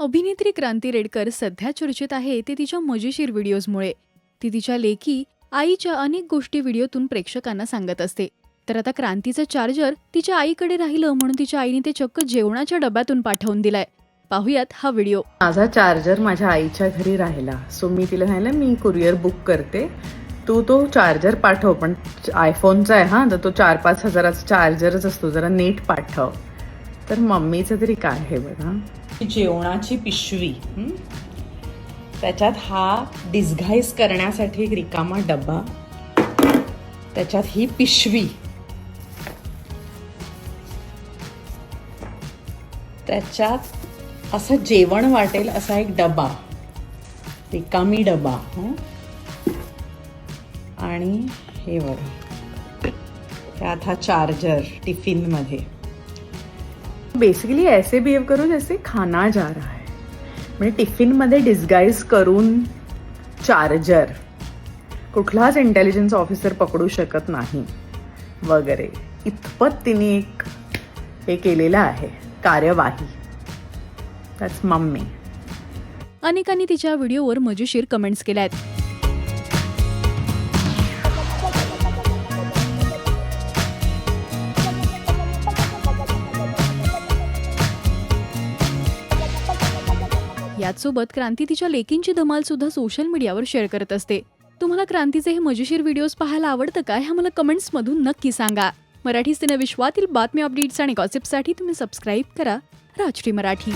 अभिनेत्री क्रांती रेडकर सध्या चर्चेत आहे ते तिच्या मजेशीर व्हिडिओजमुळे. ती तिच्या लेखी आईच्या अनेक गोष्टी व्हिडिओतून प्रेक्षकांना सांगत असते. तर आता क्रांतीचं चार्जर तिच्या आईकडे राहिलं म्हणून तिच्या आईने ते चक्क जेवणाच्या डब्यातून पाठवून दिलाय. पाहुयात हा व्हिडिओ. माझा चार्जर माझ्या आईच्या घरी राहिला. सो मी तिला सांगितलं मी कुरिअर बुक करते. तू तो चार्जर पाठव पण आयफोनचा आहे हा तर तो चार पाच हजाराचा चार्जरच असतो. जरा नेट पाठव. तर मम्मीचं तरी काय आहे बघा. जेवणाची पिशवी त्याच्यात हा डिस्घाईज करण्यासाठी एक रिकामा डबा त्याच्यात ही पिशवी. त्याच्यात असं जेवण वाटेल असा एक डबा रिकामी डबा आणि हे बघा. त्यात हा चार्जर टिफिनमध्ये. बेसिकली ऐसे बिहेव करो जैसे खाना जा रहा है. म्हणजे टिफिनमध्ये डिस्गाईज करून चार्जर कुठलाच इंटेलिजन्स ऑफिसर पकडू शकत नाही. वगैरे. इतपत तिने एक हे केलेलं आहे. कार्यवाही. त्याच मम्मी. अनेकांनी तिच्या व्हिडिओवर मजेशीर कमेंट्स केल्या आहेत याचसोबत क्रांती तिच्या लेकींची धमाल सुद्धा सोशल मीडियावर शेअर करत असते. तुम्हाला क्रांतीचे हे मजेशीर व्हिडिओज पाहायला आवडतं का? हे मला कमेंट्समधून नक्की सांगा. मराठी सिनेविश्वातील बातमी अपडेट्स आणि गॉसिपसाठी तुम्ही सबस्क्राईब करा. राजश्री मराठी.